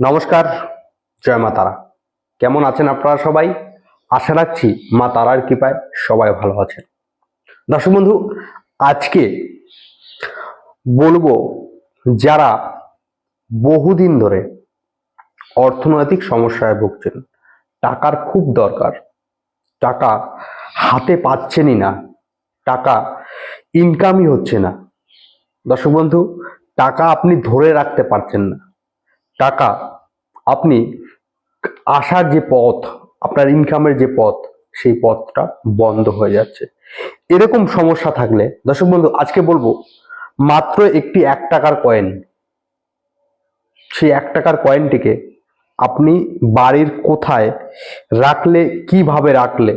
নমস্কার, জয় মা তারা। কেমন আছেন আপনারা সবাই? আশা রাখছি মা তারার কৃপায় সবাই ভালো আছেন। দর্শক বন্ধু, আজকে বলব যারা বহুদিন ধরে অর্থনৈতিক সমস্যায় ভুগছেন, টাকার খুব দরকার। টাকা হাতে পাচ্ছেনই না, টাকা ইনকামই হচ্ছে না। দর্শক বন্ধু, টাকা আপনি ধরে রাখতে পারছেন না। টাকা, আপনি আসার যে পথ, আপনার ইনকামের যে পথ, সেই পথটা বন্ধ হয়ে যাচ্ছে। এরকম সমস্যা থাকলে, দর্শক বন্ধু, আজকে বলব, মাত্র একটি এক টাকার কয়েন সেই এক টাকার কয়েনটিকে আপনি বাড়ির কোথায় রাখলে, কীভাবে রাখলে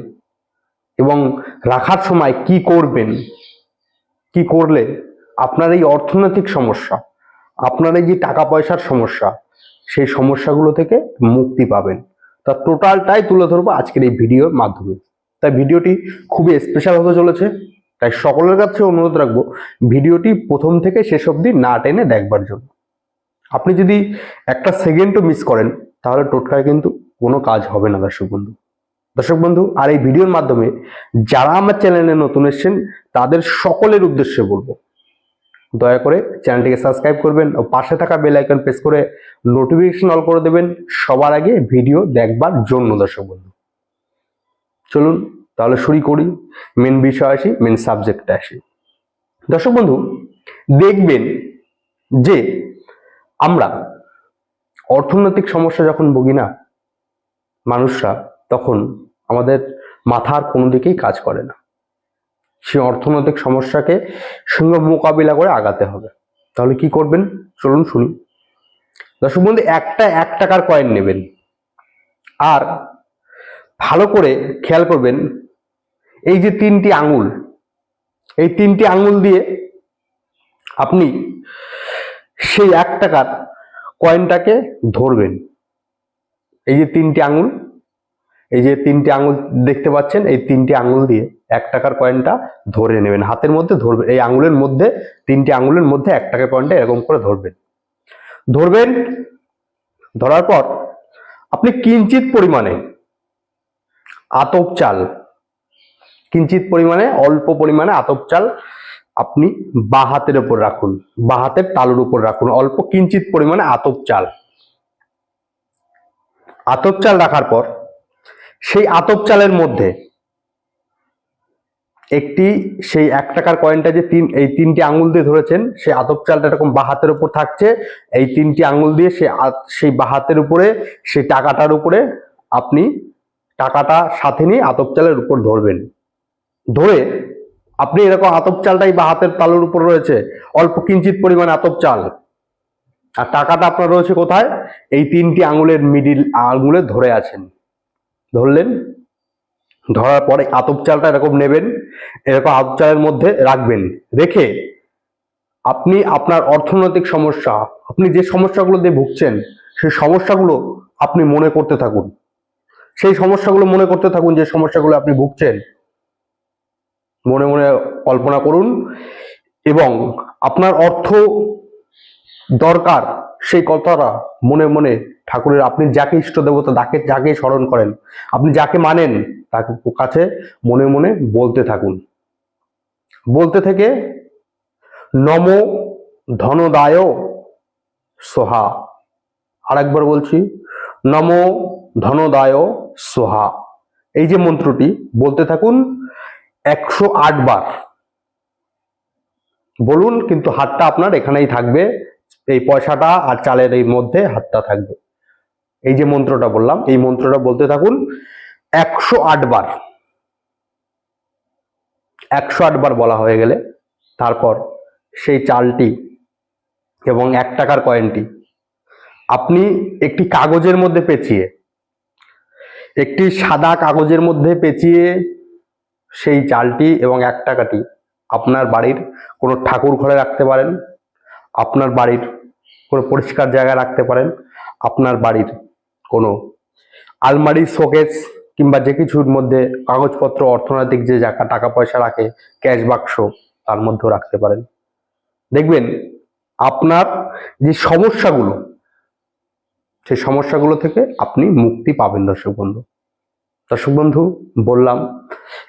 এবং রাখার সময় কি করবেন, কি করলে আপনার এই অর্থনৈতিক সমস্যা, আপনার এই যে টাকা পয়সার সমস্যা সেই সমস্যাগুলো থেকে মুক্তি পাবেন। তা টোটালটাই তুলে ধরবো আজকের এই ভিডিওর মাধ্যমে। তাই ভিডিওটি খুবই স্পেশাল হতে চলেছে। তাই সকলের কাছে অনুরোধ রাখব, ভিডিওটি প্রথম থেকে শেষ অবধি না টেনে দেখবার জন্য। আপনি যদি একটা সেকেন্ডও মিস করেন, তাহলে টোটকায় কিন্তু কোনো কাজ হবে না, দর্শক বন্ধু। দর্শক বন্ধু, আর এই ভিডিওর মাধ্যমে যারা আমার চ্যানেলে নতুন এসেছেন, তাদের সকলের উদ্দেশ্যে বলব দয়া করে চ্যানেলটিকে সাবস্ক্রাইব করবেন ও পাশে থাকা বেল আইকন প্রেস করে নোটিফিকেশন অল করে দেবেন। সবার আগে ভিডিও দেখবার জন্য দর্শক বন্ধু। চলুন তাহলে শুরু করি। মেন বিষয় আসি মেন সাবজেক্টে আসি। দর্শক বন্ধু, দেখবেন যে আমরা অর্থনৈতিক সমস্যা যখন ভুগি না, মানুষরা তখন আমাদের মাথার কোনো দিকেই কাজ করে না। সেই অর্থনৈতিক সমস্যাকে সঙ্গে মোকাবিলা করে আগাতে হবে। তাহলে কি করবেন? চলুন শুনি। দর্শক বন্ধু, একটা এক টাকার কয়েন নেবেন। আর ভালো করে খেয়াল করবেন, এই যে তিনটি আঙুল, এই তিনটি আঙুল দিয়ে আপনি সেই এক টাকার কয়েনটাকে ধরবেন। এই যে তিনটি আঙুল এই যে তিনটি আঙুল দেখতে পাচ্ছেন, এই তিনটি আঙুল দিয়ে এক টাকার কয়েনটা ধরে নেবেন। হাতের মধ্যে ধরবেন এই আঙুলের মধ্যে, তিনটি আঙুলের মধ্যে এক টাকার কয়েনটা এরকম করে ধরবেন। ধরবেন, ধরার পর আপনি কিঞ্চিত পরিমাণে আতপ চাল, কিঞ্চিত পরিমাণে, অল্প পরিমাণে আতপ চাল আপনি বা হাতের উপর রাখুন। বা হাতের তালুর উপর রাখুন। অল্প কিঞ্চিত পরিমাণে আতপ চাল। আতপ চাল রাখার পর সেই আতপ চালের মধ্যে একটি সেই এক টাকার কয়েনটা যে তিন, এই তিনটি আঙুল দিয়ে ধরেছেন, সেই আতপ চালটা এরকম বা হাতের উপর থাকছে, এই তিনটি আঙুল দিয়ে সে সেই বা হাতের উপরে সেই টাকাটার উপরে আপনি টাকাটা সাথে নিয়ে আতপ চালের উপর ধরবেন। ধরে আপনি এরকম আতপ চালটাই বা হাতের তালুর উপর রয়েছে, অল্প কিঞ্চিত পরিমাণে আতপ চাল, আর টাকাটা আপনার রয়েছে কোথায়? এই তিনটি আঙুলের মিডিল আঙুলে ধরে আছেন। ধরলেন, ধরার পরে আতপ চালটা এরকম নেবেন, এরকম আতপ চালের মধ্যে রাখবেন। রেখে আপনি আপনার অর্থনৈতিক সমস্যা, আপনি যে সমস্যাগুলো দিয়ে ভুগছেন, সেই সমস্যাগুলো আপনি মনে করতে থাকুন। সেই সমস্যাগুলো মনে করতে থাকুন, যে সমস্যাগুলো আপনি ভুগছেন, মনে মনে কল্পনা করুন এবং আপনার অর্থ দরকার সেই কথাটা মনে মনে ঠাকুরের আপনি যাকে ইষ্ট দেবতা তাকে যাকে স্মরণ করেন, আপনি যাকে মানেন তাকে কাছে মনে মনে বলতে থাকুন। বলতে থেকে নম ধনদায় সোহা। আরেকবার বলছি, নম ধনদায় সোহা। এই যে মন্ত্রটি, বলতে থাকুন একশো আট বার। বলুন, কিন্তু হাতটা আপনার এখানেই থাকবে। এই পয়সাটা আর চালের এই মধ্যে হাতটা থাকবে। এই যে মন্ত্রটা বললাম, এই মন্ত্রটা বলতে থাকুন, একশো আট বার। একশো আট বার বলা হয়ে গেলে তারপর সেই চালটি এবং এক টাকার কয়েনটি আপনি একটি কাগজের মধ্যে পেঁচিয়ে, একটি সাদা কাগজের মধ্যে পেঁচিয়ে সেই চালটি এবং এক টাকাটি আপনার বাড়ির কোনো ঠাকুর ঘরে রাখতে পারেন আপনার বাড়ির কোনো পরিষ্কার জায়গায় রাখতে পারেন, আপনার বাড়ির কোনো আলমারি, শোকেস কিংবা যে কিছুর মধ্যে কাগজপত্র, অর্থনৈতিক যে জায়গা, টাকা পয়সা রাখে, ক্যাশ বাক্স তার মধ্যেও রাখতে পারেন। দেখবেন আপনার যে সমস্যাগুলো, সেই সমস্যাগুলো থেকে আপনি মুক্তি পাবেন দর্শক বন্ধু। দর্শক বন্ধু, বললাম,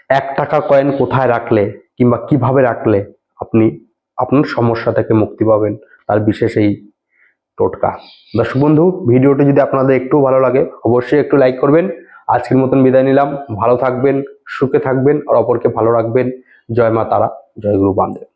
এক টাকা কয়েন কোথায় রাখলে কিংবা কীভাবে রাখলে আপনি আপনার সমস্যা থেকে মুক্তি পাবেন, তার বিশেষ এই টোটকা। দর্শক বন্ধু, ভিডিওটি যদি আপনাদের একটু ভালো লাগে, অবশ্যই একটু লাইক করবেন। আজকের মতন বিদায় নিলাম। ভালো থাকবেন, সুখে থাকবেন, আর অপরকে ভালো রাখবেন। জয় মা তারা, জয় গুরু বান্ধব